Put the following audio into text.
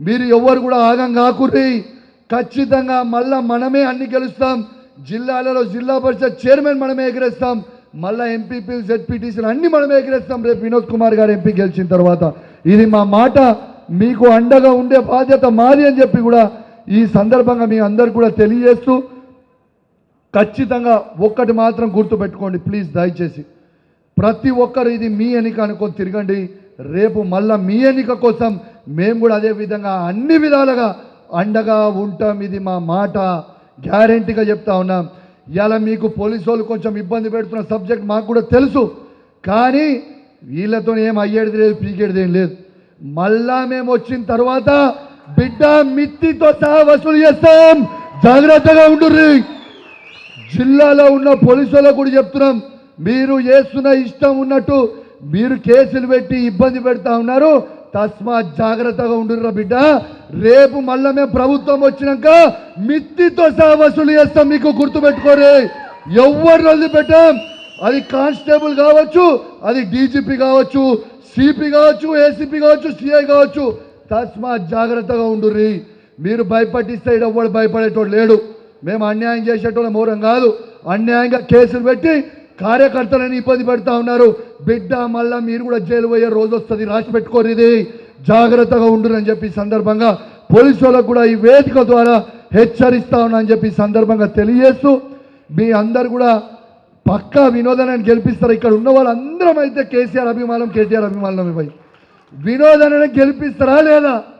మీరు ఎవ్వరు కూడా ఆగం కాకుర్రి. ఖచ్చితంగా మళ్ళా మనమే అన్ని గెలుస్తాం. జిల్లాలలో జిల్లా పరిషత్ చైర్మన్ మనమే ఎగిరేస్తాం. మళ్ళా ఎంపీపీలు జెడ్పీటీసీలు అన్ని మనమే ఎగిరేస్తాం. రేపు వినోద్ కుమార్ గారు ఎంపీ గెలిచిన తర్వాత. ఇది మా మాట. మీకు అండగా ఉండే బాధ్యత మాది అని చెప్పి కూడా ఈ సందర్భంగా మీ అందరు కూడా తెలియజేస్తూ ఖచ్చితంగా ఒక్కటి మాత్రం గుర్తుపెట్టుకోండి. ప్లీజ్ దయచేసి. ప్రతి ఒక్కరు ఇది మీ ఎన్నిక అనుకొని తిరగండి. రేపు మళ్ళా మీ ఎన్నిక కోసం మేము కూడా అదే విధంగా అన్ని విధాలుగా అండగా ఉంటాం. ఇది మా మాట. గ్యారంటీగా చెప్తా ఉన్నాం ఇలా మీకు పోలీసు వాళ్ళు కొంచెం ఇబ్బంది పెడుతున్న సబ్జెక్ట్ మాకు కూడా తెలుసు కానీ వీళ్ళతో ఏం అయ్యేది లేదు పీకేది ఏం లేదు. మళ్ళా మేము వచ్చిన తర్వాత బిడ్డ మిత్తితో సహా వసూలు చేస్తాం. జాగ్రత్తగా ఉండుర్రి. జిల్లాలో ఉన్న పోలీసులకు కూడా చెప్తున్నాం మీరు చేస్తున్న ఇష్టం ఉన్నట్టు మీరు కేసులు పెట్టి ఇబ్బంది పెడతా ఉన్నారు. తస్మాత్ జాగ్రత్తగా ఉండుర్రా బిడ్డ. రేపు మళ్ళా మేము ప్రభుత్వం వచ్చినాక మిత్తితో సహా వసూలు చేస్తాం మీకు గుర్తుపెట్టుకోరే. ఎవరు వదిలిపెట్టాం. అది కానిస్టేబుల్ కావచ్చు అది డీజీపీ కావచ్చు సిపి కావచ్చు ఏసీపీ కావచ్చు సిఐ కావచ్చు. తస్మాత్ జాగ్రత్తగా ఉండుర్రి. మీరు భయపట్టిస్తే ఎవడు భయపడేటోడు లేడు. మేము అన్యాయం చేసేటోళ్ళ మౌరం కాదు. అన్యాయంగా కేసులు పెట్టి కార్యకర్తలను ఇబ్బంది పెడతా ఉన్నారు. బిడ్డ మళ్ళా మీరు కూడా జైలు పోయే రోజు వస్తుంది రాసి పెట్టుకోరు ఇది. జాగ్రత్తగా ఉండునని చెప్పి సందర్భంగా పోలీసు వాళ్ళకు కూడా ఈ వేదిక ద్వారా హెచ్చరిస్తా ఉన్నా అని చెప్పి సందర్భంగా తెలియజేస్తూ మీ అందరు కూడా పక్కా వినోదనాన్ని గెలిపిస్తారు. ఇక్కడ ఉన్న వాళ్ళందరం అయితే కేసీఆర్ అభిమానం కేటీఆర్ అభిమానం ఇవ్వాలి వినోదాన్ని గెలిపిస్తారా లేదా?